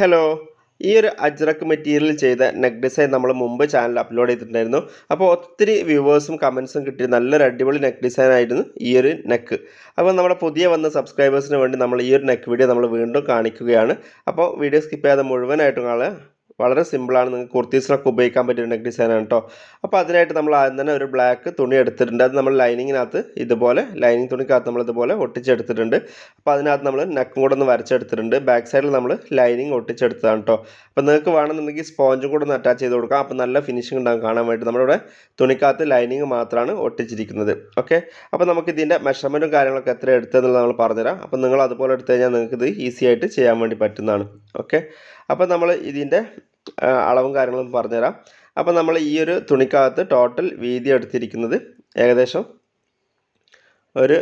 Hello ഈ ഒരു Ajrakh material ചെയ്ത നെക്ക് ഡിസൈൻ നമ്മൾ മുമ്പ് ചാനൽ അപ്ലോഡ് ചെയ്തിട്ടുണ്ടായിരുന്നു. അപ്പോൾ ഒത്തിരി വ്യൂവേഴ്സും കമൻസും കിട്ടി നല്ലൊരു അടിപൊളി നെക്ക് ഡിസൈൻ ആയിരുന്നു ഈ ഒരു നെക്ക് അപ്പോൾ നമ്മുടെ പുതിയ വന്ന സബ്സ്ക്രൈബേഴ്സിന് വേണ്ടി നമ്മൾ ഈ ഒരു നെക്ക് വീഡിയോ നമ്മൾ വീണ്ടും കാണിക്കുകയാണ്. അപ്പോൾ വീഡിയോ സ്കിപ്പ് ചെയ്യാതെ മുഴുവനായിട്ടും കാണുക. വളരെ സിമ്പിളാണ് നിങ്ങൾക്ക് കുർത്തീസിലൊക്കെ ഉപയോഗിക്കാൻ പറ്റുന്ന ഡിസൈനാണ് കേട്ടോ അപ്പോൾ അതിനായിട്ട് നമ്മൾ ആദ്യം തന്നെ ഒരു ബ്ലാക്ക് തുണി എടുത്തിട്ടുണ്ട്. അത് നമ്മൾ ലൈനിങ്ങിനകത്ത് ഇതുപോലെ ലൈനിങ് തുണിക്കകത്ത് നമ്മൾ ഇതുപോലെ ഒട്ടിച്ചെടുത്തിട്ടുണ്ട്. അപ്പോൾ അതിനകത്ത് നമ്മൾ നെക്കും കൂടെ ഒന്ന് വരച്ചെടുത്തിട്ടുണ്ട്. ബാക്ക് സൈഡിൽ നമ്മൾ ലൈനിങ് ഒട്ടിച്ചെടുത്തതാണ് കേട്ടോ അപ്പോൾ നിങ്ങൾക്ക് വേണമെന്നുണ്ടെങ്കിൽ സ്പോഞ്ചും കൂടെ ഒന്ന് അറ്റാച്ച് ചെയ്ത് കൊടുക്കാം. അപ്പോൾ നല്ല ഫിനിഷിംഗ് ഉണ്ടാകും കാണാൻ വേണ്ടി. നമ്മളിവിടെ തുണിക്കകത്ത് ലൈനിങ് മാത്രമാണ് ഒട്ടിച്ചിരിക്കുന്നത്. ഓക്കെ അപ്പോൾ നമുക്ക് ഇതിന്റെ മെഷർമെന്റും കാര്യങ്ങളൊക്കെ എത്ര എടുത്തതെന്നുള്ളത് നമ്മൾ പറഞ്ഞുതരാം. അപ്പോൾ നിങ്ങൾ അതുപോലെ എടുത്തു കഴിഞ്ഞാൽ നിങ്ങൾക്ക് ഇത് ഈസി ആയിട്ട് ചെയ്യാൻ വേണ്ടി പറ്റുന്നതാണ്. ഓക്കെ അപ്പോൾ നമ്മൾ ഇതിന്റെ അളവും കാര്യങ്ങളും പറഞ്ഞുതരാം. അപ്പോൾ നമ്മൾ ഈ ഒരു തുണിക്കകത്ത് ടോട്ടൽ വീതി എടുത്തിരിക്കുന്നത് ഏകദേശം ഒരു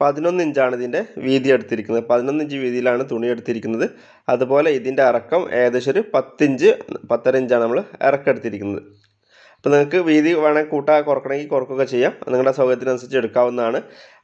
പതിനൊന്ന് ഇഞ്ചാണ് ഇതിന്റെ വീതി എടുത്തിരിക്കുന്നത്. പതിനൊന്ന് ഇഞ്ച് വീതിയിലാണ് തുണി എടുത്തിരിക്കുന്നത്. അതുപോലെ ഇതിന്റെ ഇറക്കം ഏകദേശം ഒരു പത്തിഞ്ച് പത്തര ഇഞ്ചാണ് നമ്മൾ ഇറക്കം എടുത്തിരിക്കുന്നത് അപ്പോൾ നിങ്ങൾക്ക് വീതി വേണമെങ്കിൽ കൂട്ടാ കുറക്കണമെങ്കിൽ കുറക്കുകയൊക്കെ ചെയ്യാം. നിങ്ങളുടെ സൗകര്യത്തിനനുസരിച്ച് എടുക്കാവുന്നതാണ്.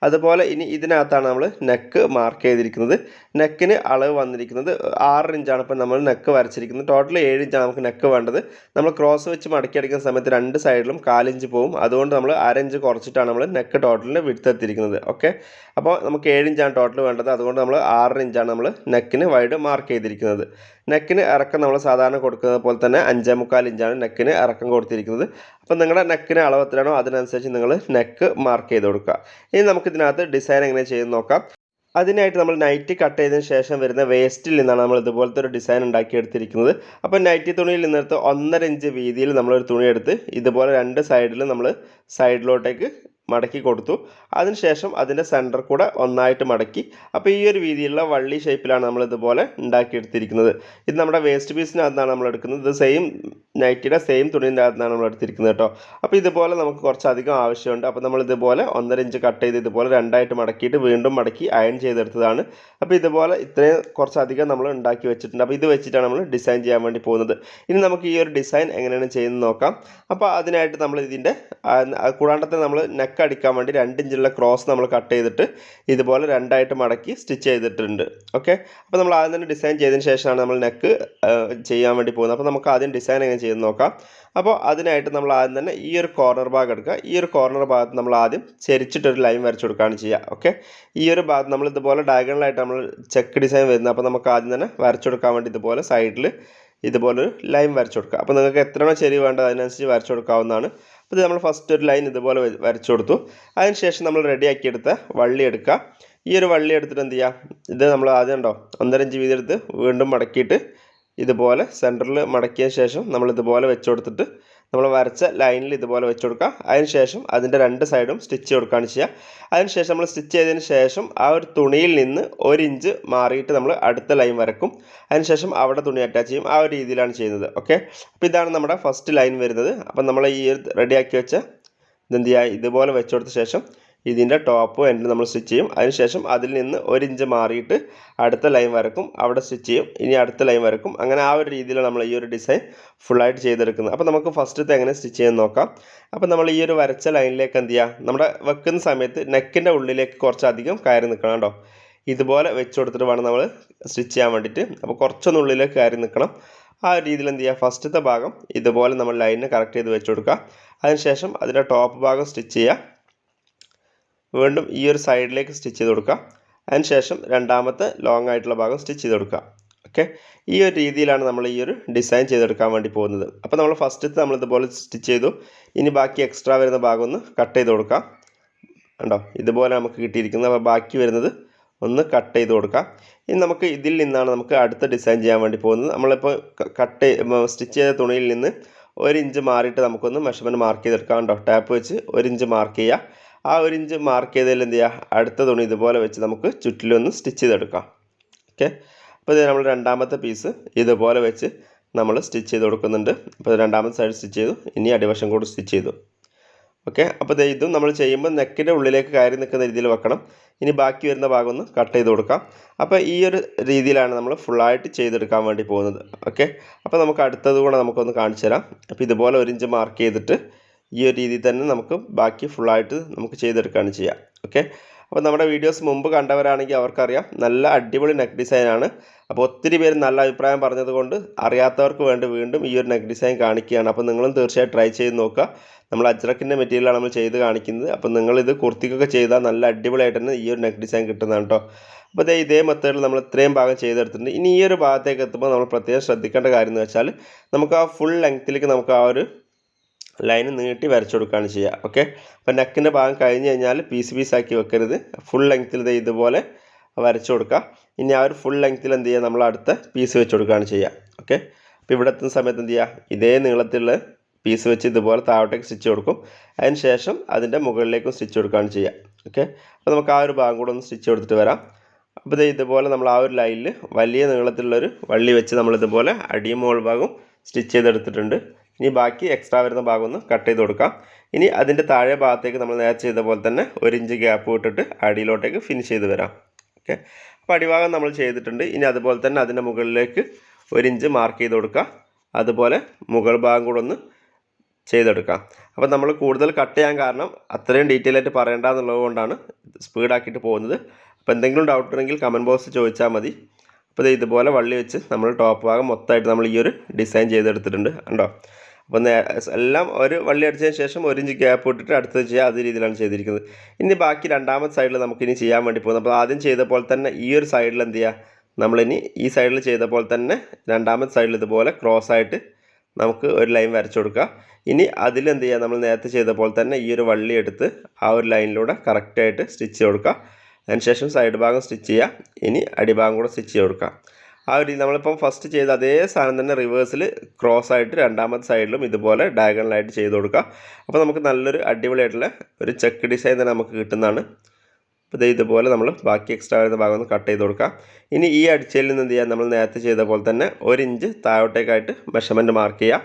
അതുപോലെ ഇനി ഇതിനകത്താണ് നമ്മൾ നെക്ക് മാർക്ക് ചെയ്തിരിക്കുന്നത്. നെക്കിന് അളവ് വന്നിരിക്കുന്നത് ആറ് ഇഞ്ചാണ് ഇപ്പോൾ നമ്മൾ നെക്ക് വരച്ചിരിക്കുന്നത് ടോട്ടൽ ഏഴ് ഇഞ്ചാണ് നമുക്ക് നെക്ക് വേണ്ടത്. നമ്മൾ ക്രോസ് വെച്ച് മടക്കി അടിക്കുന്ന സമയത്ത് രണ്ട് സൈഡിലും കാലിഞ്ച് പോവും അതുകൊണ്ട് നമ്മൾ അര ഇഞ്ച് കുറച്ചിട്ടാണ് നമ്മൾ നെക്ക് ടോട്ടലിന് വിടുത്തെത്തിയിരിക്കുന്നത് ഓക്കെ അപ്പോൾ നമുക്ക് ഏഴ് ഇഞ്ചാണ് ടോട്ടൽ വേണ്ടത്. അതുകൊണ്ട് നമ്മൾ ആറര ഇഞ്ചാണ് നമ്മൾ നെക്കിന് വൈഡ് മാർക്ക് ചെയ്തിരിക്കുന്നത്. നെക്കിന് ഇറക്കം നമ്മൾ സാധാരണ കൊടുക്കുന്നത് പോലെ തന്നെ അഞ്ചേ മുക്കാൽ ഇഞ്ചാണ് നെക്കിന് ഇറക്കം കൊടുത്തിരിക്കുന്നത്. അപ്പോൾ നിങ്ങളുടെ നെക്കിന് അളവ് എത്രയാണോ അതിനനുസരിച്ച് നിങ്ങൾ നെക്ക് മാർക്ക് ചെയ്ത് കൊടുക്കുക. ഇനി നമുക്ക് ഇതിനകത്ത് ഡിസൈൻ എങ്ങനെ ചെയ്യുന്ന നോക്കാം. അതിനായിട്ട് നമ്മൾ നൈറ്റ് കട്ട് ചെയ്തതിന് ശേഷം വരുന്ന വേസ്റ്റിൽ നിന്നാണ് നമ്മൾ ഇതുപോലത്തെ ഒരു ഡിസൈൻ ഉണ്ടാക്കിയെടുത്തിരിക്കുന്നത്. അപ്പോൾ നൈറ്റി തുണിയിൽ നിന്നെടുത്ത് ഒന്നര ഇഞ്ച് വീതിയിൽ നമ്മളൊരു തുണിയെടുത്ത് ഇതുപോലെ രണ്ട് സൈഡിൽ നമ്മൾ സൈഡിലോട്ടേക്ക് മടക്കി കൊടുത്തു. അതിനുശേഷം അതിന്റെ സെന്റർ കൂടെ ഒന്നായിട്ട് മടക്കി. അപ്പോൾ ഈ ഒരു രീതിയിലുള്ള വള്ളി ഷേപ്പിലാണ് നമ്മൾ ഇതുപോലെ ഉണ്ടാക്കിയെടുത്തിരിക്കുന്നത്. ഇത് നമ്മുടെ വേസ്റ്റ് പീസിനകത്താണ് നമ്മൾ എടുക്കുന്നത്. ഇത് സെയിം നൈറ്റിയുടെ സെയിം തുണീന്റെ അകത്താണ് നമ്മൾ എടുത്തിരിക്കുന്നത് കേട്ടോ. അപ്പോൾ ഇതുപോലെ നമുക്ക് കുറച്ചധികം ആവശ്യമുണ്ട്. അപ്പോൾ നമ്മൾ ഇതുപോലെ ഒന്നര ഇഞ്ച് കട്ട് ചെയ്ത് ഇതുപോലെ രണ്ടായിട്ട് മടക്കിയിട്ട് വീണ്ടും മടക്കി അയൺ ചെയ്തെടുത്തതാണ്. അപ്പോൾ ഇതുപോലെ ഇത്രയും കുറച്ചധികം നമ്മൾ ഉണ്ടാക്കി വെച്ചിട്ടുണ്ട്. അപ്പോൾ ഇത് വെച്ചിട്ടാണ് നമ്മൾ ഡിസൈൻ ചെയ്യാൻ വേണ്ടി പോകുന്നത്. ഇനി നമുക്ക് ഈ ഒരു ഡിസൈൻ എങ്ങനെയാണ് ചെയ്യുന്നത് നോക്കാം. അപ്പോൾ അതിനായിട്ട് നമ്മൾ ഇതിന്റെ കൂടാണ്ടത്തെ നമ്മൾ നെക്ക് അടിക്കാൻ വേണ്ടി രണ്ട് ക്രോസ് നമ്മൾ കട്ട് ചെയ്തിട്ട് ഇതുപോലെ രണ്ടായിട്ട് മടക്കി സ്റ്റിച്ച് ചെയ്തിട്ടുണ്ട്. ഓക്കെ അപ്പോൾ നമ്മൾ ആദ്യം തന്നെ ഡിസൈൻ ചെയ്തതിന് ശേഷമാണ് നമ്മൾ നെക്ക് ചെയ്യാൻ വേണ്ടി പോകുന്നത്. അപ്പോൾ നമുക്ക് ആദ്യം ഡിസൈൻ എങ്ങനെ ചെയ്യുന്നത് നോക്കാം. അപ്പോൾ അതിനായിട്ട് നമ്മൾ ആദ്യം തന്നെ ഈ ഒരു കോർണർ ഭാഗം എടുക്കുക. ഈ ഒരു കോർണർ ഭാഗത്ത് നമ്മൾ ആദ്യം ചെരിച്ചിട്ടൊരു ലൈൻ വരച്ചു കൊടുക്കുകയാണ് ചെയ്യുക. ഓക്കെ ഈ ഒരു ഭാഗത്ത് നമ്മൾ ഇതുപോലെ ഡയഗണലായിട്ട് നമ്മൾ ചെക്ക് ഡിസൈൻ വരുന്നത്. അപ്പോൾ നമുക്ക് ആദ്യം തന്നെ വരച്ചു കൊടുക്കാൻ വേണ്ടി ഇതുപോലെ സൈഡിൽ ഇതുപോലൊരു ലൈൻ വരച്ചു കൊടുക്കുക. അപ്പോൾ നിങ്ങൾക്ക് എത്രയാണോ ചെരി വേണ്ടത് അതിനനുസരിച്ച് വരച്ചു കൊടുക്കാവുന്നതാണ്. അപ്പോൾ ഇത് നമ്മൾ ഫസ്റ്റ് ഒരു ലൈൻ ഇതുപോലെ വരച്ചു കൊടുത്തു. അതിനുശേഷം നമ്മൾ റെഡിയാക്കിയെടുത്ത വള്ളി എടുക്കുക. ഈ ഒരു വള്ളി എടുത്തിട്ട് എന്ത് ചെയ്യുക? ഇത് നമ്മൾ ആദ്യം ഉണ്ടോ? ഒന്നരഞ്ച് വീതി എടുത്ത് വീണ്ടും മടക്കിയിട്ട് ഇതുപോലെ സെന്ററിൽ മടക്കിയ ശേഷം നമ്മൾ ഇതുപോലെ വെച്ച് കൊടുത്തിട്ട് നമ്മൾ വരച്ച ലൈനിൽ ഇതുപോലെ വെച്ച് കൊടുക്കുക അതിനുശേഷം അതിന്റെ രണ്ട് സൈഡും സ്റ്റിച്ച് കൊടുക്കുകയാണ് ചെയ്യുക. അതിനുശേഷം നമ്മൾ സ്റ്റിച്ച് ചെയ്തതിന് ശേഷം ആ ഒരു തുണിയിൽ നിന്ന് ഒരു ഇഞ്ച് മാറിയിട്ട് നമ്മൾ അടുത്ത ലൈൻ വരക്കും അതിനുശേഷം അവിടെ തുണി അറ്റാച്ച് ചെയ്യും. ആ ഒരു രീതിയിലാണ് ചെയ്യുന്നത്. ഓക്കെ അപ്പോൾ ഇതാണ് നമ്മുടെ ഫസ്റ്റ് ലൈൻ വരുന്നത്. അപ്പം നമ്മൾ ഈ റെഡിയാക്കി വെച്ച ഇതെന്ത് ചെയ്യുക? ഇതുപോലെ വെച്ച് കൊടുത്ത ശേഷം ഇതിന്റെ ടോപ്പ് എൻഡ് നമ്മൾ സ്റ്റിച്ച് ചെയ്യും. അതിനുശേഷം അതിൽ നിന്ന് ഒരു ഇഞ്ച് മാറിയിട്ട് അടുത്ത ലൈൻ വരക്കും അവിടെ സ്റ്റിച്ച് ചെയ്യും. ഇനി അടുത്ത ലൈൻ വരക്കും അങ്ങനെ ആ ഒരു രീതിയിലാണ് നമ്മൾ ഈ ഒരു ഡിസൈൻ ഫുള്ളായിട്ട് ചെയ്തെടുക്കുന്നത്. അപ്പോൾ നമുക്ക് ഫസ്റ്റത്തെ എങ്ങനെ സ്റ്റിച്ച് ചെയ്യാൻ നോക്കാം. അപ്പോൾ നമ്മൾ ഈ ഒരു വരച്ച ലൈനിലേക്ക് എന്ത് ചെയ്യുക നമ്മുടെ വെക്കുന്ന സമയത്ത് നെക്കിന്റെ ഉള്ളിലേക്ക് കുറച്ചധികം കയറി നിൽക്കണം കേട്ടോ. ഇതുപോലെ വെച്ച് കൊടുത്തിട്ട് വേണം നമ്മൾ സ്റ്റിച്ച് ചെയ്യാൻ വേണ്ടിയിട്ട്. അപ്പോൾ കുറച്ചൊന്നും ഉള്ളിലേക്ക് കയറി നിൽക്കണം. ആ രീതിയിൽ എന്ത് ചെയ്യുക ഫസ്റ്റത്തെ ഭാഗം ഇതുപോലെ നമ്മൾ ലൈനിനെ കറക്റ്റ് ചെയ്ത് വെച്ച് കൊടുക്കുക. അതിനുശേഷം അതിന്റെ ടോപ്പ് ഭാഗം സ്റ്റിച്ച് ചെയ്യുക. വീണ്ടും ഈ ഒരു സൈഡിലേക്ക് സ്റ്റിച്ച് ചെയ്ത് കൊടുക്കുക. അതിനുശേഷം രണ്ടാമത്തെ ലോങ് ആയിട്ടുള്ള ഭാഗം സ്റ്റിച്ച് ചെയ്ത് കൊടുക്കുക. ഓക്കെ ഈ ഒരു രീതിയിലാണ് നമ്മൾ ഈ ഒരു ഡിസൈൻ ചെയ്തെടുക്കാൻ വേണ്ടി പോകുന്നത്. അപ്പോൾ നമ്മൾ ഫസ്റ്റത്തെ നമ്മൾ ഇതുപോലെ സ്റ്റിച്ച് ചെയ്തു. ഇനി ബാക്കി എക്സ്ട്രാ വരുന്ന ഭാഗം ഒന്ന് കട്ട് ചെയ്ത് കൊടുക്കാം കണ്ടോ? ഇതുപോലെ നമുക്ക് കിട്ടിയിരിക്കുന്നത്. അപ്പോൾ ബാക്കി വരുന്നത് ഒന്ന് കട്ട് ചെയ്ത് കൊടുക്കാം ഇനി നമുക്ക് ഇതിൽ നിന്നാണ് നമുക്ക് അടുത്ത ഡിസൈൻ ചെയ്യാൻ വേണ്ടി പോകുന്നത്. നമ്മളിപ്പോൾ കട്ട് സ്റ്റിച്ച് ചെയ്ത തുണിയിൽ നിന്ന് ഒരു ഇഞ്ച് മാറിയിട്ട് നമുക്കൊന്ന് മെഷർമെന്റ് മാർക്ക് ചെയ്തെടുക്കാം. കണ്ടോ? ടാപ്പ് വെച്ച് ഒരു ഇഞ്ച് മാർക്ക് ചെയ്യുക. ആ ഒരു ഇഞ്ച് മാർക്ക് ചെയ്തതിൽ എന്ത് ചെയ്യുക അടുത്ത തുണി ഇതുപോലെ വെച്ച് നമുക്ക് ചുറ്റിലൊന്ന് സ്റ്റിച്ച് ചെയ്തെടുക്കാം. ഓക്കെ അപ്പോൾ ഇത് നമ്മൾ രണ്ടാമത്തെ പീസ് ഇതുപോലെ വെച്ച് നമ്മൾ സ്റ്റിച്ച് ചെയ്ത് കൊടുക്കുന്നുണ്ട്. അപ്പോൾ രണ്ടാമത്തെ സൈഡ് സ്റ്റിച്ച് ചെയ്തു. ഇനി അടിവശം കൂടി സ്റ്റിച്ച് ചെയ്തു. ഓക്കെ അപ്പോൾ ഇതും നമ്മൾ ചെയ്യുമ്പോൾ നെക്കിന്റെ ഉള്ളിലേക്ക് കയറി നിൽക്കുന്ന രീതിയിൽ വെക്കണം. ഇനി ബാക്കി വരുന്ന ഭാഗം ഒന്ന് കട്ട് ചെയ്ത് കൊടുക്കാം. അപ്പോൾ ഈ ഒരു രീതിയിലാണ് നമ്മൾ ഫുള്ളായിട്ട് ചെയ്തെടുക്കാൻ വേണ്ടി പോകുന്നത്. ഓക്കെ അപ്പോൾ നമുക്ക് അടുത്തത് കൂടെ നമുക്കൊന്ന് കാണിച്ചു തരാം. അപ്പോൾ ഇതുപോലെ ഒരു ഇഞ്ച് മാർക്ക് ചെയ്തിട്ട് ഈ ഒരു രീതിയിൽ തന്നെ നമുക്ക് ബാക്കി ഫുള്ളായിട്ട് നമുക്ക് ചെയ്തെടുക്കുകയാണ് ചെയ്യുക ഓക്കെ അപ്പോൾ നമ്മുടെ വീഡിയോസ് മുമ്പ് കണ്ടവരാണെങ്കിൽ അവർക്കറിയാം നല്ല അടിപൊളി നെക്ക് ഡിസൈനാണ് അപ്പോൾ ഒത്തിരി പേര് നല്ല അഭിപ്രായം പറഞ്ഞതുകൊണ്ട് അറിയാത്തവർക്ക് വേണ്ടി വീണ്ടും ഈ ഒരു നെക്ക് ഡിസൈൻ കാണിക്കുകയാണ്. അപ്പോൾ നിങ്ങളും തീർച്ചയായും ട്രൈ ചെയ്ത് നോക്കുക. നമ്മൾ അജ്രക്കിന്റെ മെറ്റീരിയലാണ് നമ്മൾ ചെയ്ത് കാണിക്കുന്നത്. അപ്പോൾ നിങ്ങളിത് കുർത്തിക്കൊക്കെ ചെയ്താൽ നല്ല അടിപൊളിയായിട്ട് തന്നെ ഈ ഒരു നെക്ക് ഡിസൈൻ കിട്ടുന്നതാണ് കേട്ടോ അപ്പോൾ ദേ ഇതേ മെത്തേഡിൽ നമ്മൾ ഇത്രയും ഭാഗം ചെയ്തെടുത്തിട്ടുണ്ട്. ഇനി ഈ ഒരു ഭാഗത്തേക്ക് എത്തുമ്പോൾ നമ്മൾ പ്രത്യേകം ശ്രദ്ധിക്കേണ്ട കാര്യം എന്ന് വെച്ചാൽ നമുക്ക് ആ ഫുൾ ലെങ്ത്തിലേക്ക് നമുക്ക് ആ ഒരു ലൈൻ നീട്ടി വരച്ചു കൊടുക്കുകയാണ് ചെയ്യുക. ഓക്കെ അപ്പോൾ നെക്കിന്റെ ഭാഗം കഴിഞ്ഞ് കഴിഞ്ഞാൽ പീസ് പീസാക്കി വെക്കരുത്. ഫുൾ ലെങ്ത്തിൽ ഇത് ഇതുപോലെ വരച്ചു കൊടുക്കുക. ഇനി ആ ഒരു ഫുൾ ലെങ്ത്തിൽ എന്ത് ചെയ്യുക? നമ്മൾ അടുത്ത പീസ് വെച്ച് കൊടുക്കുകയാണ് ചെയ്യുക. ഓക്കെ അപ്പോൾ ഇവിടെ എത്തുന്ന സമയത്ത് എന്ത് ചെയ്യുക? ഇതേ നീളത്തിലുള്ള പീസ് വെച്ച് ഇതുപോലെ താഴോട്ടേക്ക് സ്റ്റിച്ച് കൊടുക്കും. അതിന് ശേഷം അതിന്റെ മുകളിലേക്കും സ്റ്റിച്ച് കൊടുക്കുകയാണ് ചെയ്യുക. ഓക്കെ അപ്പോൾ നമുക്ക് ആ ഒരു ഭാഗം കൂടെ ഒന്ന് സ്റ്റിച്ച് കൊടുത്തിട്ട് വരാം. അപ്പോൾ ഇത് ഇതുപോലെ നമ്മൾ ആ ഒരു ലൈനിൽ വലിയ നീളത്തിലുള്ളൊരു വള്ളി വെച്ച് നമ്മൾ ഇതുപോലെ അടിയും മുകൾ ഭാഗം സ്റ്റിച്ച് ചെയ്തെടുത്തിട്ടുണ്ട്. ഇനി ബാക്കി എക്സ്ട്രാ വരുന്ന ഭാഗം ഒന്ന് കട്ട് ചെയ്ത് കൊടുക്കാം. ഇനി അതിന്റെ താഴെ ഭാഗത്തേക്ക് നമ്മൾ നേരെ ചെയ്ത പോലെ തന്നെ ഒരു ഇഞ്ച് ഗ്യാപ്പ് വിട്ടിട്ട് അടിയിലോട്ടേക്ക് ഫിനിഷ് ചെയ്ത് വരാം. ഓക്കെ അപ്പോൾ അടിഭാഗം നമ്മൾ ചെയ്തിട്ടുണ്ട്. ഇനി അതുപോലെ തന്നെ അതിന്റെ മുകളിലേക്ക് ഒരു ഇഞ്ച് മാർക്ക് ചെയ്ത് കൊടുക്കാം. അതുപോലെ മുകൾ ഭാഗം കൂടെ ഒന്ന് ചെയ്തെടുക്കാം. അപ്പോൾ നമ്മൾ കൂടുതൽ കട്ട് ചെയ്യാൻ കാരണം അത്രയും ഡീറ്റെയിൽ ആയിട്ട് പറയേണ്ട എന്നുള്ളത് കൊണ്ടാണ് സ്പീഡാക്കിയിട്ട് പോകുന്നത്. അപ്പോൾ എന്തെങ്കിലും ഡൗട്ട് ഉണ്ടെങ്കിൽ കമന്റ് ബോക്സ് ചോദിച്ചാൽ മതി. അപ്പോൾ ഇതുപോലെ വള്ളി വെച്ച് നമ്മൾ ടോപ്പ് ഭാഗം മൊത്തമായിട്ട് നമ്മൾ ഈ ഒരു ഡിസൈൻ ചെയ്തെടുത്തിട്ടുണ്ട്. കണ്ടോ? അപ്പോൾ എല്ലാം ഒരു വള്ളി അടിച്ചതിന് ശേഷം ഒരു ഇഞ്ച് ഗ്യാപ്പ് ഇട്ടിട്ട് അടുത്തത് ചെയ്യുക അതേ രീതിയിലാണ് ചെയ്തിരിക്കുന്നത്. ഇനി ബാക്കി രണ്ടാമത്തെ സൈഡിൽ നമുക്കിനി ചെയ്യാൻ വേണ്ടി പോകുന്നത് അപ്പോൾ ആദ്യം ചെയ്ത പോലെ തന്നെ ഈ ഒരു സൈഡിൽ എന്ത് ചെയ്യുക നമ്മളിനി ഈ സൈഡിൽ ചെയ്ത പോലെ തന്നെ രണ്ടാമത്തെ സൈഡിൽ ഇതുപോലെ ക്രോസ് ആയിട്ട് നമുക്ക് ഒരു ലൈൻ വരച്ചു കൊടുക്കുക ഇനി അതിൽ എന്ത് ചെയ്യുക നമ്മൾ നേരത്തെ ചെയ്ത പോലെ തന്നെ ഈ ഒരു വള്ളി എടുത്ത് ആ ഒരു ലൈനിലൂടെ കറക്റ്റായിട്ട് സ്റ്റിച്ച് കൊടുക്കുക അതിനുശേഷം സൈഡ് ഭാഗം സ്റ്റിച്ച് ചെയ്യുക ഇനി അടിഭാഗം കൂടെ സ്റ്റിച്ച് കൊടുക്കുക ആ ഒരു നമ്മളിപ്പം ഫസ്റ്റ് ചെയ്ത അതേ സാധനം തന്നെ റിവേഴ്സിൽ ക്രോസ് ആയിട്ട് രണ്ടാമത്തെ സൈഡിലും ഇതുപോലെ ഡയഗണലായിട്ട് ചെയ്ത് കൊടുക്കുക അപ്പോൾ നമുക്ക് നല്ലൊരു അടിപൊളിയായിട്ടുള്ള ഒരു ചെക്ക് ഡിസൈൻ തന്നെ നമുക്ക് കിട്ടുന്നതാണ്. അപ്പോൾ ഇത് ഇതുപോലെ നമ്മൾ ബാക്കി എക്സ്ട്രാ വരുന്ന ഭാഗം ഒന്ന് കട്ട് ചെയ്ത് കൊടുക്കാം. ഇനി ഈ അടിച്ചയിൽ നിന്ന് എന്ത് ചെയ്യുക നമ്മൾ നേരത്തെ ചെയ്ത പോലെ തന്നെ ഒരു ഇഞ്ച് താഴോട്ടേക്കായിട്ട് മെഷർമെന്റ് മാർക്ക് ചെയ്യാം.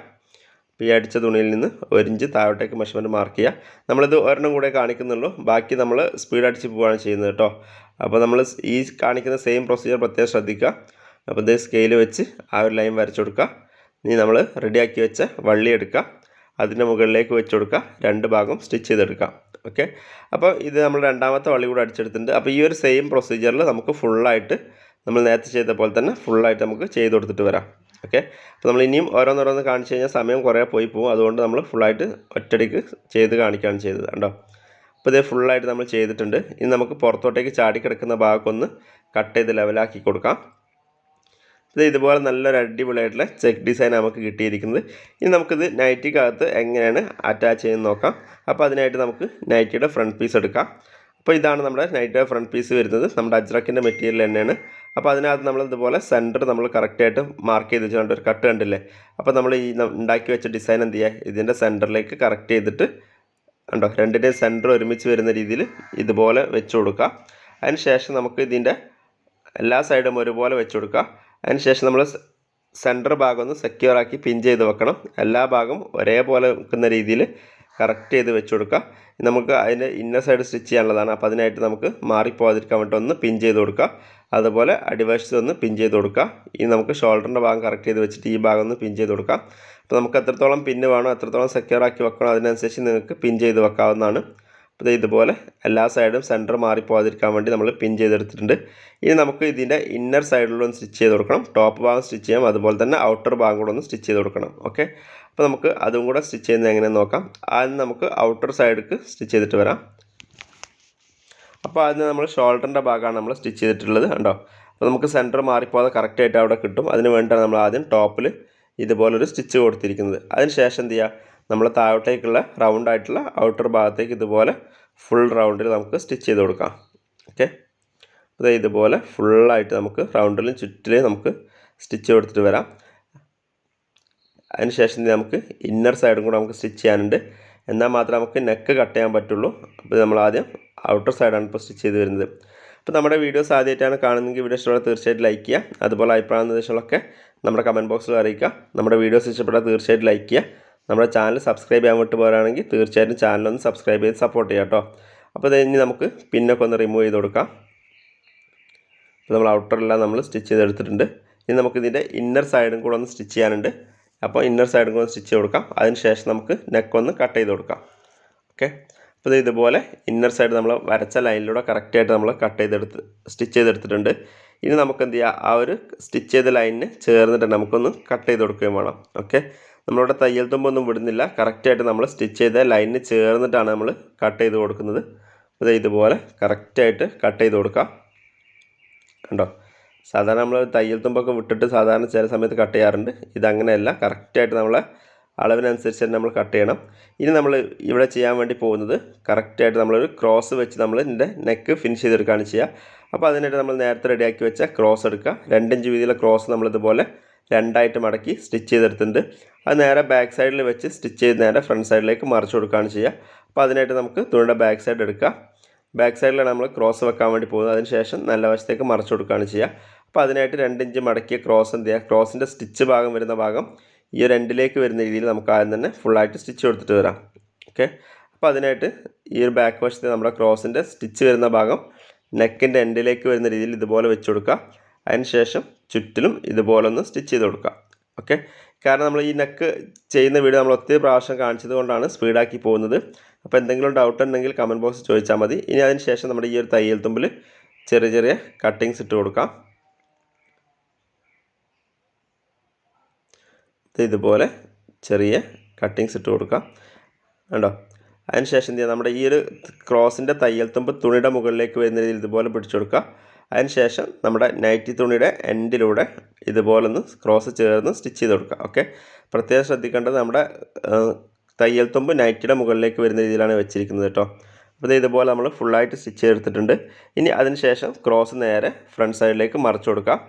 ഈ അടിച്ച തുണിയിൽ നിന്ന് ഒരു ഇഞ്ച് താഴോട്ടേക്ക് മെഷർമെന്റ് മാർക്ക് ചെയ്യുക നമ്മളിത് ഒരെണ്ണം കൂടെ കാണിക്കുന്നുള്ളൂ. ബാക്കി നമ്മൾ സ്പീഡ് അടിച്ച് പോവുകയാണ് ചെയ്യുന്നത് കേട്ടോ. അപ്പോൾ നമ്മൾ ഈ കാണിക്കുന്ന സെയിം പ്രൊസീജിയർ പ്രത്യേകം ശ്രദ്ധിക്കുക. അപ്പോൾ ഇത് സ്കെയിൽ വെച്ച് ആ ഒരു ലൈൻ വരച്ചു കൊടുക്കുക. ഇനി നമ്മൾ റെഡിയാക്കി വെച്ച വള്ളി എടുക്കുക. അതിന്റെ മുകളിലേക്ക് വെച്ച് കൊടുക്കുക. രണ്ട് ഭാഗം സ്റ്റിച്ച് ചെയ്തെടുക്കാം ഓക്കെ അപ്പോൾ ഇത് നമ്മൾ രണ്ടാമത്തെ വള്ളി കൂടെ അടിച്ചെടുത്തിട്ടുണ്ട്. അപ്പോൾ ഈ ഒരു സെയിം പ്രൊസീജിയറിൽ നമുക്ക് ഫുള്ളായിട്ട് നമ്മൾ നേരത്തെ ചെയ്ത പോലെ തന്നെ ഫുള്ളായിട്ട് നമുക്ക് ചെയ്ത് കൊടുത്തിട്ട് വരാം. ഓക്കെ അപ്പോൾ നമ്മൾ ഇനിയും ഓരോന്നോരോന്ന് കാണിച്ചു കഴിഞ്ഞാൽ സമയം കുറേ പോയി പോകും. അതുകൊണ്ട് നമ്മൾ ഫുള്ളായിട്ട് ഒറ്റടിക്ക് ചെയ്ത് കാണിക്കുകയാണ് ചെയ്തത്. കണ്ടോ? അപ്പോൾ ഇതേ ഫുള്ളായിട്ട് നമ്മൾ ചെയ്തിട്ടുണ്ട്. ഇനി നമുക്ക് പുറത്തോട്ടേക്ക് ചാടി കിടക്കുന്ന ഭാഗമൊന്ന് കട്ട് ചെയ്ത് ലെവലാക്കി കൊടുക്കാം. ഇത് ഇതുപോലെ നല്ലൊരു അടിപൊളിയായിട്ടുള്ള ചെക്ക് ഡിസൈൻ നമുക്ക് കിട്ടിയിരിക്കുന്നത്. ഇനി നമുക്കിത് നൈറ്റിക്കകത്ത് എങ്ങനെയാണ് അറ്റാച്ച് ചെയ്യുന്നത് നോക്കാം. അപ്പോൾ അതിനായിട്ട് നമുക്ക് നൈറ്റിയുടെ ഫ്രണ്ട് പീസ് എടുക്കാം. അപ്പോൾ ഇതാണ് നമ്മുടെ നൈറ്റിയുടെ ഫ്രണ്ട് പീസ് വരുന്നത്. നമ്മുടെ അജ്രക്കിന്റെ മെറ്റീരിയൽ തന്നെയാണ്. അപ്പോൾ അതിനകത്ത് നമ്മൾ ഇതുപോലെ സെന്റർ നമ്മൾ കറക്റ്റായിട്ട് മാർക്ക് ചെയ്ത് വെച്ചുകൊണ്ട് ഒരു കട്ട് കണ്ടില്ലേ? അപ്പോൾ നമ്മൾ ഈ ഉണ്ടാക്കി വെച്ച ഡിസൈൻ എന്ത് ചെയ്യുക ഇതിന്റെ സെന്ററിലേക്ക് കറക്റ്റ് ചെയ്തിട്ട് ഉണ്ടോ രണ്ടിന്റെയും സെന്റർ ഒരുമിച്ച് വരുന്ന രീതിയിൽ ഇതുപോലെ വെച്ച് കൊടുക്കുക അതിന് ശേഷം നമുക്ക് ഇതിന്റെ എല്ലാ സൈഡും ഒരുപോലെ വെച്ച് കൊടുക്കുക അതിന് ശേഷം നമ്മൾ സെന്റർ ഭാഗം ഒന്ന് സെക്യൂർ ആക്കി പിൻ ചെയ്ത് വെക്കണം. എല്ലാ ഭാഗവും ഒരേപോലെ വെക്കുന്ന രീതിയിൽ കറക്റ്റ് ചെയ്ത് വെച്ച് കൊടുക്കുക നമുക്ക് അതിന്റെ ഇന്നർ സൈഡ് സ്റ്റിച്ച് ചെയ്യാനുള്ളതാണ്. അപ്പോൾ അതിനായിട്ട് നമുക്ക് മാറിപ്പോകാതിരിക്കാൻ വേണ്ടി ഒന്ന് പിൻ ചെയ്ത് കൊടുക്കുക അതുപോലെ അടിവശത്ത് ഒന്ന് പിൻ ചെയ്ത് കൊടുക്കുക ഇനി നമുക്ക് ഷോൾഡറിന്റെ ഭാഗം കറക്റ്റ് ചെയ്ത് വെച്ചിട്ട് ഈ ഭാഗം ഒന്ന് പിൻ ചെയ്ത് കൊടുക്കാം. അപ്പോൾ നമുക്ക് എത്രത്തോളം പിന്ന് വേണോ എത്രത്തോളം സെക്യൂർ ആക്കി വെക്കണോ അതിനനുസരിച്ച് നിങ്ങൾക്ക് പിൻ ചെയ്ത് വെക്കാവുന്നതാണ്. അപ്പോൾ ഇതുപോലെ എല്ലാ സൈഡും സെന്റർ മാറിപ്പോകാതിരിക്കാൻ വേണ്ടി നമ്മൾ പിൻ ചെയ്തെടുത്തിട്ടുണ്ട്. ഇനി നമുക്ക് ഇതിന്റെ ഇന്നർ സൈഡിലൂടെ ഒന്ന് സ്റ്റിച്ച് ചെയ്ത് കൊടുക്കണം. ടോപ്പ് ഭാഗം സ്റ്റിച്ച് ചെയ്യാം. അതുപോലെ തന്നെ ഔട്ടർ ഭാഗം കൂടെ ഒന്ന് സ്റ്റിച്ച് ചെയ്ത് കൊടുക്കണം. ഓക്കെ അപ്പോൾ നമുക്ക് അതും കൂടെ സ്റ്റിച്ച് ചെയ്യുന്നത് എങ്ങനെയെന്ന് നോക്കാം. ആദ്യം നമുക്ക് ഔട്ടർ സൈഡിലേക്ക് സ്റ്റിച്ച് ചെയ്തിട്ട് വരാം. അപ്പോൾ ആദ്യം നമ്മൾ ഷോൾഡറിന്റെ ഭാഗമാണ് നമ്മൾ സ്റ്റിച്ച് ചെയ്തിട്ടുള്ളത് കണ്ടോ? അപ്പോൾ നമുക്ക് സെന്റർ മാറിപ്പോകാതെ കറക്റ്റായിട്ട് അവിടെ കിട്ടും. അതിന് വേണ്ടിയിട്ടാണ് നമ്മൾ ആദ്യം ടോപ്പിൽ ഇതുപോലൊരു സ്റ്റിച്ച് കൊടുത്തിരിക്കുന്നത്. അതിന് ശേഷം എന്ത് ചെയ്യുക നമ്മൾ താഴോട്ടേക്കുള്ള റൗണ്ട് ആയിട്ടുള്ള ഔട്ടർ ഭാഗത്തേക്ക് ഇതുപോലെ ഫുൾ റൗണ്ടിൽ നമുക്ക് സ്റ്റിച്ച് ചെയ്ത് കൊടുക്കാം. ഓക്കെ അപ്പോൾ ഇതുപോലെ ഫുള്ളായിട്ട് നമുക്ക് റൗണ്ടിലും ചുറ്റിലും നമുക്ക് സ്റ്റിച്ച് കൊടുത്തിട്ട് വരാം. അതിനുശേഷം നമുക്ക് ഇന്നർ സൈഡും കൂടെ നമുക്ക് സ്റ്റിച്ച് ചെയ്യാനുണ്ട്. എന്നാൽ മാത്രമേ നമുക്ക് നെക്ക് കട്ട് ചെയ്യാൻ പറ്റുള്ളൂ. അപ്പോൾ നമ്മൾ ആദ്യം ഔട്ടർ സൈഡാണ് ഇപ്പോൾ സ്റ്റിച്ച് ചെയ്ത് വരുന്നത്. അപ്പോൾ നമ്മുടെ വീഡിയോസ് ആദ്യമായിട്ടാണ് കാണുന്നതെങ്കിൽ വീഡിയോ ഇഷ്ടപ്പെട്ടാൽ തീർച്ചയായിട്ടും ലൈക്ക് ചെയ്യുക. അതുപോലെ അഭിപ്രായ നിർദ്ദേശങ്ങളൊക്കെ നമ്മുടെ കമന്റ് ബോക്സിൽ അറിയിക്കുക. നമ്മുടെ വീഡിയോസ് ഇഷ്ടപ്പെട്ടാൽ തീർച്ചയായിട്ടും ലൈക്ക് ചെയ്യുക. നമ്മുടെ ചാനൽ സബ്സ്ക്രൈബ് ചെയ്യാൻ വിട്ട് പോരാണെങ്കിൽ തീർച്ചയായിട്ടും ചാനലൊന്ന് സബ്സ്ക്രൈബ് ചെയ്ത് സപ്പോർട്ട് ചെയ്യാം കേട്ടോ അപ്പോൾ ഇത് ഇനി നമുക്ക് പിന്നൊക്കെ ഒന്ന് റിമൂവ് ചെയ്ത് കൊടുക്കാം. അപ്പോൾ നമ്മൾ ഔട്ടറെല്ലാം നമ്മൾ സ്റ്റിച്ച് ചെയ്തെടുത്തിട്ടുണ്ട് ഇനി നമുക്ക് ഇതിന്റെ ഇന്നർ സൈഡും കൂടെ ഒന്ന് സ്റ്റിച്ച് ചെയ്യാനുണ്ട്. അപ്പോൾ ഇന്നർ സൈഡും കൂടെ സ്റ്റിച്ച് ചെയ്ത് കൊടുക്കാം. അതിന് ശേഷം നമുക്ക് നെക്ക് ഒന്ന് കട്ട് ചെയ്ത് കൊടുക്കാം. ഓക്കെ അപ്പോൾ ഇത് ഇതുപോലെ ഇന്നർ സൈഡ് നമ്മൾ വരച്ച ലൈനിലൂടെ കറക്റ്റായിട്ട് നമ്മൾ കട്ട് ചെയ്തെടുത്ത് സ്റ്റിച്ച് ചെയ്തെടുത്തിട്ടുണ്ട് ഇനി നമുക്ക് എന്ത് ചെയ്യുക ആ ഒരു സ്റ്റിച്ച് ചെയ്ത ലൈനിന് ചേർന്നിട്ട് നമുക്കൊന്ന് കട്ട് ചെയ്ത് കൊടുക്കുകയും വേണം. ഓക്കെ നമ്മളിവിടെ തയ്യൽ തുമ്പൊന്നും വിടുന്നില്ല. കറക്റ്റായിട്ട് നമ്മൾ സ്റ്റിച്ച് ചെയ്ത ലൈനിന് ചേർന്നിട്ടാണ് നമ്മൾ കട്ട് ചെയ്ത് കൊടുക്കുന്നത്. അത് ഇതുപോലെ കറക്റ്റായിട്ട് കട്ട് ചെയ്ത് കൊടുക്കാം. കണ്ടോ? സാധാരണ നമ്മൾ തയ്യൽ തുമ്പൊക്കെ വിട്ടിട്ട് സാധാരണ ചില സമയത്ത് കട്ട് ചെയ്യാറുണ്ട്. ഇതങ്ങനെയല്ല. കറക്റ്റായിട്ട് നമ്മളെ അളവിനനുസരിച്ച് തന്നെ നമ്മൾ കട്ട് ചെയ്യണം. ഇനി നമ്മൾ ഇവിടെ ചെയ്യാൻ വേണ്ടി പോകുന്നത് കറക്റ്റായിട്ട് നമ്മളൊരു ക്രോസ് വെച്ച് നമ്മൾ ഇതിന്റെ നെക്ക് ഫിനിഷ് ചെയ്തെടുക്കുകയാണ് ചെയ്യുക. അപ്പോൾ അതിനായിട്ട് നമ്മൾ നേരത്തെ റെഡിയാക്കി വെച്ച ക്രോസ് എടുക്കുക. രണ്ടിഞ്ച് വീതിയിലെ ക്രോസ് നമ്മളിതുപോലെ രണ്ടായിട്ട് മടക്കി സ്റ്റിച്ച് ചെയ്തെടുത്തിട്ടുണ്ട്. അത് നേരെ ബാക്ക് സൈഡിൽ വെച്ച് സ്റ്റിച്ച് ചെയ്ത് നേരെ ഫ്രണ്ട് സൈഡിലേക്ക് മറിച്ച് കൊടുക്കുകയാണ് ചെയ്യുക. അപ്പോൾ അതിനായിട്ട് നമുക്ക് തുണിയുടെ ബാക്ക് സൈഡ് എടുക്കാം ബാക്ക് സൈഡിലാണ് നമ്മൾ ക്രോസ് വെക്കാൻ വേണ്ടി പോകുന്നത്. അതിനുശേഷം നല്ല വശത്തേക്ക് മറിച്ച് കൊടുക്കുകയാണ് ചെയ്യുക. അപ്പോൾ അതിനായിട്ട് രണ്ട് ഇഞ്ച് മടക്കിയ ക്രോസ് എന്ത് ചെയ്യുക? ക്രോസിന്റെ സ്റ്റിച്ച് ഭാഗം വരുന്ന ഭാഗം ഈ ഒരു എൻഡിലേക്ക് വരുന്ന രീതിയിൽ നമുക്ക് ആദ്യം തന്നെ ഫുള്ളായിട്ട് സ്റ്റിച്ച് കൊടുത്തിട്ട് വരാം. ഓക്കെ? അപ്പോൾ അതിനായിട്ട് ഈ ഒരു ബാക്ക് വശത്ത് നമ്മുടെ ക്രോസിന്റെ സ്റ്റിച്ച് വരുന്ന ഭാഗം നെക്കിന്റെ എൻഡിലേക്ക് വരുന്ന രീതിയിൽ ഇതുപോലെ വെച്ച് കൊടുക്കുക. അതിന് ശേഷം ചുറ്റിലും ഇതുപോലെ ഒന്ന് സ്റ്റിച്ച് ചെയ്ത് കൊടുക്കാം ഓക്കെ? കാരണം നമ്മൾ ഈ നെക്ക് ചെയ്യുന്ന വീഡിയോ നമ്മൾ ഒത്തിരി പ്രാവശ്യം കാണിച്ചത് കൊണ്ടാണ് സ്പീഡാക്കി പോകുന്നത്. അപ്പോൾ എന്തെങ്കിലും ഡൗട്ട് ഉണ്ടെങ്കിൽ കമന്റ് ബോക്സ് ചോദിച്ചാൽ മതി. ഇനി അതിന് ശേഷം നമ്മുടെ ഈ ഒരു തയ്യൽ തുമ്പിൽ ചെറിയ ചെറിയ കട്ടിങ്സ് ഇട്ട് കൊടുക്കാം. ഇതുപോലെ ചെറിയ കട്ടിങ്സ് ഇട്ട് കൊടുക്കാം. കണ്ടോ? അതിന് ശേഷം എന്ത് ചെയ്യുക നമ്മുടെ ഈ ഒരു ക്രോസിന്റെ തയ്യൽ തുമ്പ് തുണിയുടെ മുകളിലേക്ക് വരുന്ന രീതിയിൽ ഇതുപോലെ പിടിച്ചു കൊടുക്കുക. അതിന് ശേഷം നമ്മുടെ നൈറ്റി തുണിയുടെ എൻഡിലൂടെ ഇതുപോലെ ഒന്ന് ക്രോസ് ചേർന്ന് സ്റ്റിച്ച് ചെയ്ത് കൊടുക്കുക. ഓക്കെ പ്രത്യേകം ശ്രദ്ധിക്കേണ്ടത് നമ്മുടെ തയ്യൽ തുമ്പ് നൈറ്റിയുടെ മുകളിലേക്ക് വരുന്ന രീതിയിലാണ് വെച്ചിരിക്കുന്നത് കേട്ടോ. അപ്പോൾ ഇതുപോലെ നമ്മൾ ഫുള്ളായിട്ട് സ്റ്റിച്ച് ചെയ്തെടുത്തിട്ടുണ്ട്. ഇനി അതിനുശേഷം ക്രോസ് നേരെ ഫ്രണ്ട് സൈഡിലേക്ക് മറിച്ച് കൊടുക്കാം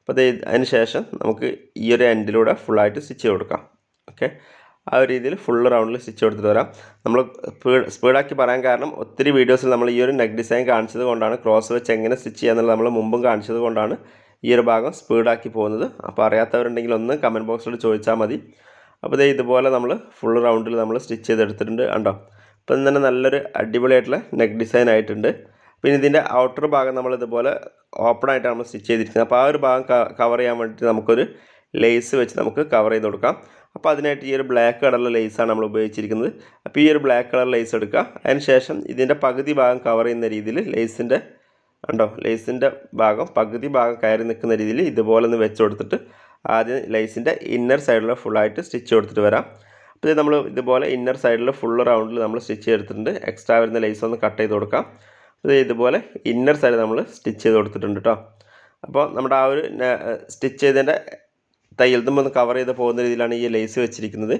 അപ്പോൾ അതിന് ശേഷം നമുക്ക് ഈ ഒരു എൻഡിലൂടെ ഫുള്ളായിട്ട് സ്റ്റിച്ച് കൊടുക്കാം. ഓക്കെ ആ ഒരു രീതിയിൽ ഫുൾ റൗണ്ടിൽ സ്റ്റിച്ച് കൊടുത്തിട്ട് വരാം. നമ്മൾ സ്പീഡാക്കി പറയാൻ കാരണം ഒത്തിരി വീഡിയോസിൽ നമ്മൾ ഈ ഒരു നെക്ക് ഡിസൈൻ കാണിച്ചത് കൊണ്ടാണ് ക്രോസ് വെച്ച് എങ്ങനെ സ്റ്റിച്ച് ചെയ്യാന്നുള്ളത് നമ്മൾ മുമ്പും കാണിച്ചത് കൊണ്ടാണ് ഈ ഒരു ഭാഗം സ്പീഡാക്കി പോകുന്നത്. അപ്പോൾ അറിയാത്തവരുണ്ടെങ്കിൽ ഒന്ന് കമന്റ് ബോക്സിൽ ചോദിച്ചാൽ മതി. അപ്പോൾ ഇതേ ഇതുപോലെ നമ്മൾ ഫുൾ റൗണ്ടിൽ നമ്മൾ സ്റ്റിച്ച് ചെയ്തെടുത്തിട്ടുണ്ട് കണ്ടോ? അപ്പം തന്നെ നല്ലൊരു അടിപൊളിയായിട്ടുള്ള നെക്ക് ഡിസൈൻ ആയിട്ടുണ്ട്. പിന്നെ ഇതിന്റെ ഔട്ടർ ഭാഗം നമ്മൾ ഇതുപോലെ ഓപ്പൺ ആയിട്ടാണ് നമ്മൾ സ്റ്റിച്ച് ചെയ്തിരിക്കുന്നത്. അപ്പോൾ ആ ഒരു ഭാഗം കവർ ചെയ്യാൻ വേണ്ടിയിട്ട് നമുക്കൊരു ലേസ് വെച്ച് നമുക്ക് കവർ ചെയ്ത് കൊടുക്കാം. അപ്പോൾ അതിനായിട്ട് ഈ ഒരു ബ്ലാക്ക് കളറിലെ ലേസാണ് നമ്മൾ ഉപയോഗിച്ചിരിക്കുന്നത്. അപ്പോൾ ഈ ഒരു ബ്ലാക്ക് കളർ ലേസ് എടുക്കുക. അതിന് ശേഷം ഇതിന്റെ പകുതി ഭാഗം കവർ ചെയ്യുന്ന രീതിയിൽ ലേസിന്റെ ഉണ്ടോ ലേസിന്റെ ഭാഗം പകുതി ഭാഗം കയറി നിൽക്കുന്ന രീതിയിൽ ഇതുപോലെ ഒന്ന് വെച്ച് കൊടുത്തിട്ട് ആദ്യം ലേസിന്റെ ഇന്നർ സൈഡിൽ ഫുള്ളായിട്ട് സ്റ്റിച്ച് കൊടുത്തിട്ട് വരാം. അപ്പോൾ ഇത് നമ്മൾ ഇതുപോലെ ഇന്നർ സൈഡിൽ ഫുൾ റൗണ്ടിൽ നമ്മൾ സ്റ്റിച്ച് ചെയ്തിട്ടുണ്ട്. എക്സ്ട്രാ വരുന്ന ലേസ് ഒന്ന് കട്ട് ചെയ്ത് കൊടുക്കാം. ഇത് ഇതുപോലെ ഇന്നർ സൈഡ് നമ്മൾ സ്റ്റിച്ച് ചെയ്ത് കൊടുത്തിട്ടുണ്ട് കേട്ടോ അപ്പോൾ നമ്മുടെ ആ ഒരു സ്റ്റിച്ച് ചെയ്തതിന്റെ തയ്യൽ തുമ്പൊന്ന് കവർ ചെയ്ത് പോകുന്ന രീതിയിലാണ് ഈ ലേസ് വെച്ചിരിക്കുന്നത്.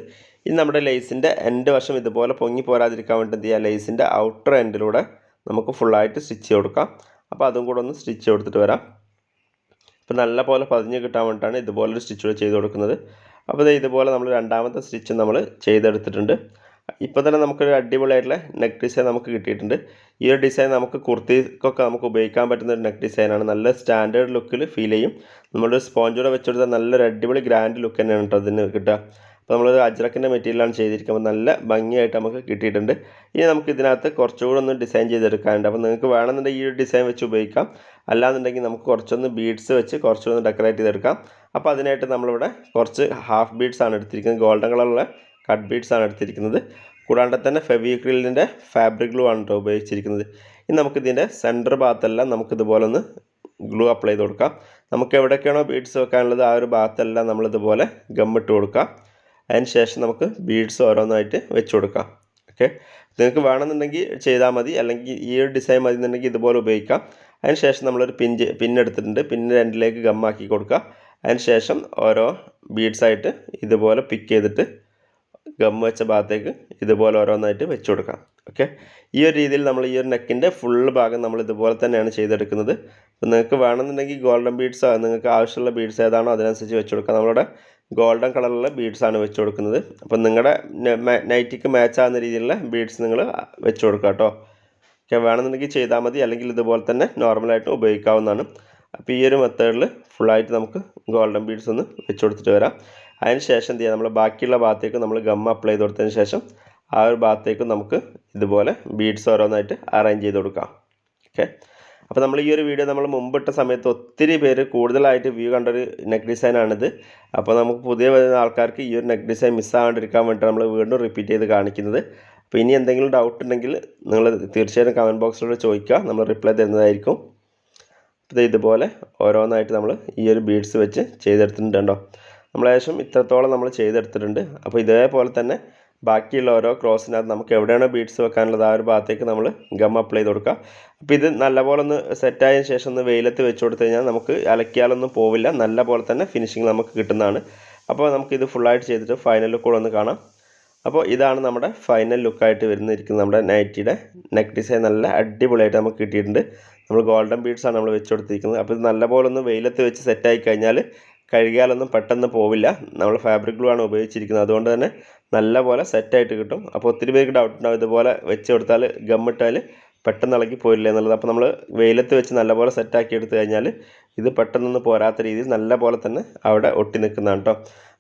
ഇനി നമ്മുടെ ലേസിന്റെ എൻഡ് വശം ഇതുപോലെ പൊങ്ങി പോരാതിരിക്കാൻ വേണ്ടി എന്ത് ചെയ്യുക ലേസിന്റെ ഔട്ടർ എൻഡിലൂടെ നമുക്ക് ഫുള്ളായിട്ട് സ്റ്റിച്ച് കൊടുക്കാം. അപ്പോൾ അതും കൂടെ ഒന്ന് സ്റ്റിച്ച് കൊടുത്തിട്ട് വരാം. അപ്പോൾ നല്ല പോലെ പതിഞ്ഞ് കിട്ടാൻ വേണ്ടിയിട്ടാണ് ഇതുപോലൊരു സ്റ്റിച്ച് ചെയ്ത് കൊടുക്കുന്നത്. അപ്പോൾ ഇതുപോലെ നമ്മൾ രണ്ടാമത്തെ സ്റ്റിച്ച് നമ്മൾ ചെയ്തെടുത്തിട്ടുണ്ട്. ഇപ്പോൾ തന്നെ നമുക്കൊരു അടിപൊളിയായിട്ടുള്ള നെക്ക് ഡിസൈൻ നമുക്ക് കിട്ടിയിട്ടുണ്ട്. ഈ ഒരു ഡിസൈൻ നമുക്ക് കുർത്തിക്കൊക്കെ നമുക്ക് ഉപയോഗിക്കാൻ പറ്റുന്ന ഒരു നെക്ക് ഡിസൈനാണ് നല്ല സ്റ്റാൻഡേർഡ് ലുക്കിൽ ഫീൽ ചെയ്യും. നമ്മളൊരു സ്പോഞ്ചോടെ വെച്ചെടുത്താൽ നല്ലൊരു അടിപൊളി ഗ്രാൻഡ് ലുക്ക് തന്നെയാണ് കേട്ടോ അതിന് കിട്ടുക. അപ്പോൾ നമ്മൾ അജ്രക്കിന്റെ മെറ്റീരിയലാണ് ചെയ്തിരിക്കുന്നത്. നല്ല ഭംഗിയായിട്ട് നമുക്ക് കിട്ടിയിട്ടുണ്ട്. ഇനി നമുക്ക് ഇതിനകത്ത് കുറച്ചുകൂടെ ഒന്ന് ഡിസൈൻ ചെയ്തെടുക്കാനുണ്ട്. അപ്പോൾ നിങ്ങൾക്ക് വേണമെന്നുണ്ടെങ്കിൽ ഈ ഒരു ഡിസൈൻ വെച്ച് ഉപയോഗിക്കാം. അല്ലാന്നുണ്ടെങ്കിൽ നമുക്ക് കുറച്ചൊന്ന് ബീഡ്സ് വെച്ച് കുറച്ചുകൂടെ ഡെക്കറേറ്റ് ചെയ്തെടുക്കാം. അപ്പോൾ അതിനായിട്ട് നമ്മളിവിടെ കുറച്ച് ഹാഫ് ബീഡ്സ് ആണ് എടുത്തിരിക്കുന്നത്. ഗോൾഡൻ കളറുള്ള കട്ട് ബീഡ്സ് ആണ് എടുത്തിരിക്കുന്നത്. കൂടാണ്ട് തന്നെ ഫെവിക്രിലിന്റെ ഫാബ്രിക് ഗ്ലൂ ആണ് കേട്ടോ ഉപയോഗിച്ചിരിക്കുന്നത്. ഇനി നമുക്കിതിന്റെ സെന്റർ ഭാഗത്തെല്ലാം നമുക്കിതുപോലെ ഒന്ന് ഗ്ലൂ അപ്ലൈ ചെയ്ത് കൊടുക്കാം. നമുക്ക് എവിടെയൊക്കെയാണോ ബീഡ്സ് വെക്കാനുള്ളത് ആ ഒരു ഭാഗത്തെല്ലാം നമ്മളിതുപോലെ ഗമ്മിട്ട് കൊടുക്കാം. അതിന് ശേഷം നമുക്ക് ബീഡ്സ് ഓരോന്നായിട്ട് വെച്ച് കൊടുക്കാം. ഓക്കെ? നിങ്ങൾക്ക് വേണമെന്നുണ്ടെങ്കിൽ ചെയ്താൽ മതി. അല്ലെങ്കിൽ ഈ ഒരു ഡിസൈൻ മതി എന്നുണ്ടെങ്കിൽ ഇതുപോലെ ഉപയോഗിക്കാം. അതിന് ശേഷം നമ്മളൊരു പിഞ്ച് പിൻ എടുത്തിട്ടുണ്ട്. പിന്നിന്റെ രണ്ടിലേക്ക് ഗമ്മാക്കി കൊടുക്കുക. അതിന് ശേഷം ഓരോ ബീഡ്സായിട്ട് ഇതുപോലെ പിക്ക് ചെയ്തിട്ട് ഗം വെച്ച ഭാഗത്തേക്ക് ഇതുപോലെ ഓരോന്നായിട്ട് വെച്ച് കൊടുക്കാം. ഓക്കെ ഈ ഒരു രീതിയിൽ നമ്മൾ ഈ ഒരു നെക്കിന്റെ ഫുൾ ഭാഗം നമ്മൾ ഇതുപോലെ തന്നെയാണ് ചെയ്തെടുക്കുന്നത്. അപ്പോൾ നിങ്ങൾക്ക് വേണമെന്നുണ്ടെങ്കിൽ ഗോൾഡൻ ബീഡ്സ് നിങ്ങൾക്ക് ആവശ്യമുള്ള ബീഡ്സ് ഏതാണോ അതിനനുസരിച്ച് വെച്ച് കൊടുക്കാം. നമ്മളുടെ ഗോൾഡൻ കളറിലുള്ള ബീഡ്സ് ആണ് വെച്ച് കൊടുക്കുന്നത്. അപ്പം നിങ്ങളുടെ നൈറ്റിക്ക് മാച്ച് ആകുന്ന രീതിയിലുള്ള ബീഡ്സ് നിങ്ങൾ വെച്ച് കൊടുക്കുക കേട്ടോ. ഓക്കെ വേണമെന്നുണ്ടെങ്കിൽ ചെയ്താൽ മതി. അല്ലെങ്കിൽ ഇതുപോലെ തന്നെ നോർമലായിട്ട് ഉപയോഗിക്കാവുന്നതാണ്. അപ്പോൾ ഈ ഒരു മെത്തേഡിൽ ഫുള്ളായിട്ട് നമുക്ക് ഗോൾഡൻ ബീഡ്സ് ഒന്ന് വെച്ച് കൊടുത്തിട്ട് വരാം. അതിന് ശേഷം എന്ത് ചെയ്യുക നമ്മൾ ബാക്കിയുള്ള ഭാഗത്തേക്ക് നമ്മൾ ഗം അപ്ലൈ ചെയ്ത് കൊടുത്തതിന് ശേഷം ആ ഒരു ഭാഗത്തേക്ക് നമുക്ക് ഇതുപോലെ ബീഡ്സ് ഓരോന്നായിട്ട് അറേഞ്ച് ചെയ്ത് കൊടുക്കാം. ഓക്കെ അപ്പോൾ നമ്മൾ ഈ ഒരു വീഡിയോ നമ്മൾ മുമ്പിട്ട സമയത്ത് ഒത്തിരി പേര് കൂടുതലായിട്ട് വ്യൂ കണ്ടൊരു നെക്ക് ഡിസൈനാണിത് അപ്പോൾ നമുക്ക് പുതിയ വരുന്ന ആൾക്കാർക്ക് ഈ ഒരു നെക്ക് ഡിസൈൻ മിസ്സാകാണ്ടിരിക്കാൻ വേണ്ടിയിട്ട് നമ്മൾ വീണ്ടും റിപ്പീറ്റ് ചെയ്ത് കാണിക്കുന്നത്. അപ്പോൾ ഇനി എന്തെങ്കിലും ഡൗട്ട് ഉണ്ടെങ്കിൽ നിങ്ങൾ തീർച്ചയായും കമന്റ് ബോക്സിലൂടെ ചോദിക്കുക. നമ്മൾ റിപ്ലൈ തരുന്നതായിരിക്കും. ഇത് ഇതുപോലെ ഓരോന്നായിട്ട് നമ്മൾ ഈ ഒരു ബീഡ്സ് വെച്ച് ചെയ്തെടുത്തിട്ടുണ്ട് നമ്മൾ ഏകദേശം ഇത്രത്തോളം നമ്മൾ ചെയ്തെടുത്തിട്ടുണ്ട്. അപ്പോൾ ഇതേപോലെ തന്നെ ബാക്കിയുള്ള ഓരോ ക്രോസിനകത്ത് നമുക്ക് എവിടെയാണോ ബീഡ്സ് വെക്കാനുള്ളത് ആ ഒരു ഭാഗത്തേക്ക് നമ്മൾ ഗം അപ്ലൈ ചെയ്ത് കൊടുക്കുക. അപ്പോൾ ഇത് നല്ലപോലെ ഒന്ന് സെറ്റായതിനു ശേഷം ഒന്ന് വെയിലത്ത് വെച്ച് കൊടുത്തു കഴിഞ്ഞാൽ നമുക്ക് അലക്കിയാലൊന്നും പോവില്ല. നല്ല പോലെ തന്നെ ഫിനിഷിങ് നമുക്ക് കിട്ടുന്നതാണ്. അപ്പോൾ നമുക്കിത് ഫുള്ളായിട്ട് ചെയ്തിട്ട് ഫൈനൽ ലുക്ക് കൂടെ ഒന്ന് കാണാം. അപ്പോൾ ഇതാണ് നമ്മുടെ ഫൈനൽ ലുക്കായിട്ട് വരുന്നിരിക്കുന്നത് നമ്മുടെ നൈറ്റിയുടെ നെക്ക് ഡിസൈൻ നല്ല അടിപൊളിയായിട്ട് നമുക്ക് കിട്ടിയിട്ടുണ്ട്. നമ്മൾ ഗോൾഡൻ ബീഡ്സാണ് നമ്മൾ വെച്ച് കൊടുത്തിരിക്കുന്നത്. അപ്പോൾ ഇത് നല്ലപോലെ ഒന്ന് വെയിലത്ത് വെച്ച് സെറ്റായി കഴിഞ്ഞാൽ കഴുകിയാലൊന്നും പെട്ടെന്ന് പോവില്ല. നമ്മൾ ഫാബ്രിക് ഗ്ലൂ ആണ് ഉപയോഗിച്ചിരിക്കുന്നത്. അതുകൊണ്ട് തന്നെ നല്ലപോലെ സെറ്റായിട്ട് കിട്ടും. അപ്പോൾ ഒത്തിരി പേർക്ക് ഡൗട്ട് ഉണ്ടാവും ഇതുപോലെ വെച്ച് കൊടുത്താൽ ഗമ്മിട്ടാൽ പെട്ടെന്ന് ഇളകി പോരില്ല എന്നുള്ളത്. അപ്പോൾ നമ്മൾ വെയിലത്ത് വെച്ച് നല്ലപോലെ സെറ്റാക്കി എടുത്തു കഴിഞ്ഞാൽ ഇത് പെട്ടെന്നൊന്നും പോരാത്ത രീതിയിൽ നല്ലപോലെ തന്നെ അവിടെ ഒട്ടി നിൽക്കുന്നതാണ് കേട്ടോ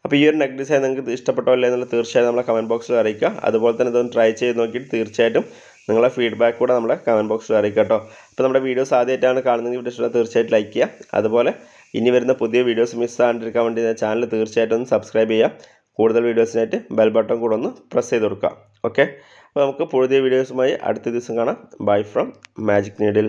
അപ്പോൾ ഈ ഒരു നെക്ക് ഡിസൈൻ നിങ്ങൾക്ക് ഇഷ്ടപ്പെട്ടോ അല്ലേ എന്നുള്ളത് തീർച്ചയായും നമ്മളെ കമന്റ് ബോക്സിൽ അറിയിക്കുക. അതുപോലെ തന്നെ ഇതൊന്ന് ട്രൈ ചെയ്ത് നോക്കിയിട്ട് തീർച്ചയായിട്ടും നിങ്ങളുടെ ഫീഡ്ബാക്ക് കൂടെ നമ്മുടെ കമന്റ് ബോക്സിൽ അറിയിക്കുക കേട്ടോ അപ്പോൾ നമ്മുടെ വീഡിയോസ് ആദ്യമായിട്ടാണ് കാണുന്നതെങ്കിൽ വീഡിയോ ഇഷ്ടം തീർച്ചയായിട്ടും ലൈക്ക് ചെയ്യുക. അതുപോലെ ഇനി വരുന്ന പുതിയ വീഡിയോസ് മിസ് ആകാണ്ടിരിക്കാൻ വേണ്ടി ചാനൽ തീർച്ചയായിട്ടും ഒന്ന് സബ്സ്ക്രൈബ് ചെയ്യുക കൂടുതൽ വീഡിയോസിനായിട്ട് ബെൽ ബട്ടൺ കൂടെ ഒന്ന് പ്രസ് ചെയ്ത് കൊടുക്കുക. ഓക്കെ അപ്പോൾ നമുക്ക് പുതിയ വീഡിയോസുമായി അടുത്ത ദിവസം കാണാം. Bye from magic needle